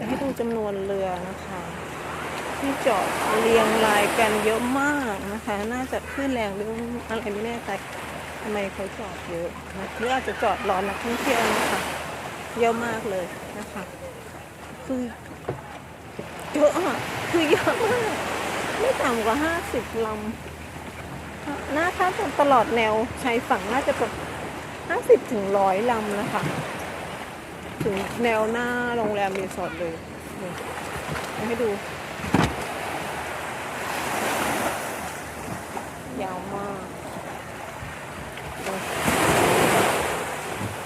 จะให้ดูจำนวนเรือนะคะ ที่จอดเรียงรายกันเยอะมากนะคะ น่าจะขึ้นแรงหรืออะไรไม่แน่ใจทำไมเขาจอดเยอะนะหรืออาจจะจอดรอนักท่องเที่ยวนะคะเยอะมากเลยนะคะ คือเยอะคือเยอะมาก ไม่ต่ำกว่าห้าสิบลำน่าถ้าตลอดแนวชายฝั่งน่าจะประห้าสิบถึงร้อยลำนะคะ ถึงแนวหน้าโรงแรมรีสอร์ทเลยนี่เอาให้ดู ยาวมากดู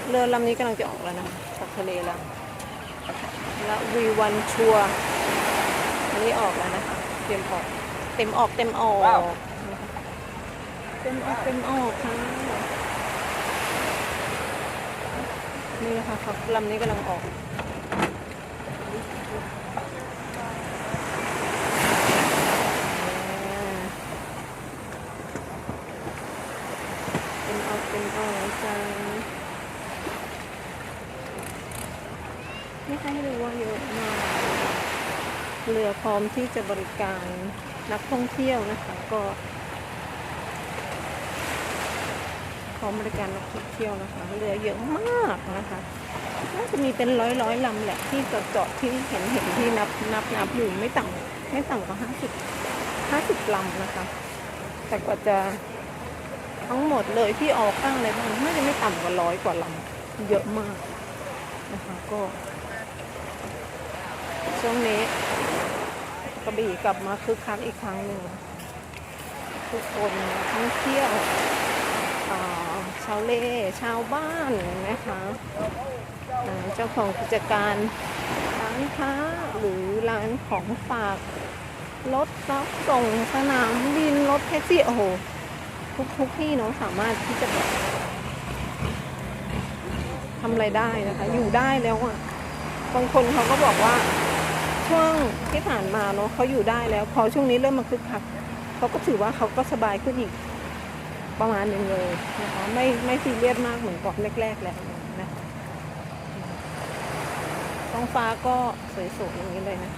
เรือลำนี้กำลังจะออกแล้วนะจากทะเลแล้ว แล้ววีวันชัวร์อันนี้ออกแล้วนะคะ เตรียมออก เต็มออกเต็มออกว้าวเต็มออกเต็มออกค่ะ นี่นะคะครับลำนี้กำลังออกเป็นออกเป็นออกจ้านี่ค่ะให้ดูว่าเยอะมากเรือพร้อมที่จะบริการนักท่องเที่ยวนะคะ ก็พ ร้อมบริการนักท่องเที่ยวนะคะเรือเยอะมากนะคะน่าจะมีเป็นร้อยร้อยลำแหละที่จอดจอดที่เห็นเห็นที่นับนับนับอยู่ไม่ต่ำไม่ต่ำกว่าห้าสิบห้าสิบลำนะคะ แต่กว่าจะทั้งหมดเลยที่ออกตั้งอะไรบ้างน่าจะไม่ต่ำกว่าร้อยกว่าลำเยอะมากนะคะก็ ช่วงนี้กระบี่กลับมาคึกคักอีกครั้งหนึ่งทุกคนท่องเที่ยว ชาวเลชาวบ้านนะคะเจ้าของกิจการร้านค้าหรือร้านของฝากรถรับส่งสนามบินรถแท็กซี่โอ้โหทุกทุกที่เนาะสามารถที่จะแบบทำอะไรได้นะคะ อยู่ได้แล้วอะบางคนเขาก็บอกว่าช่วงที่ผ่านมาเนาะเขาอยู่ได้แล้ว พอช่วงนี้เริ่มมาคึกคักเขาก็ถือว่าเขาก็สบายขึ้นอีก ประมาณหนึ่งเลยนะคะไม่ไม่ซีเรียสมากเหมือนกรอบแรกๆแล้วนะท้องฟ้าก็สวยๆอย่างนี้เลยนะ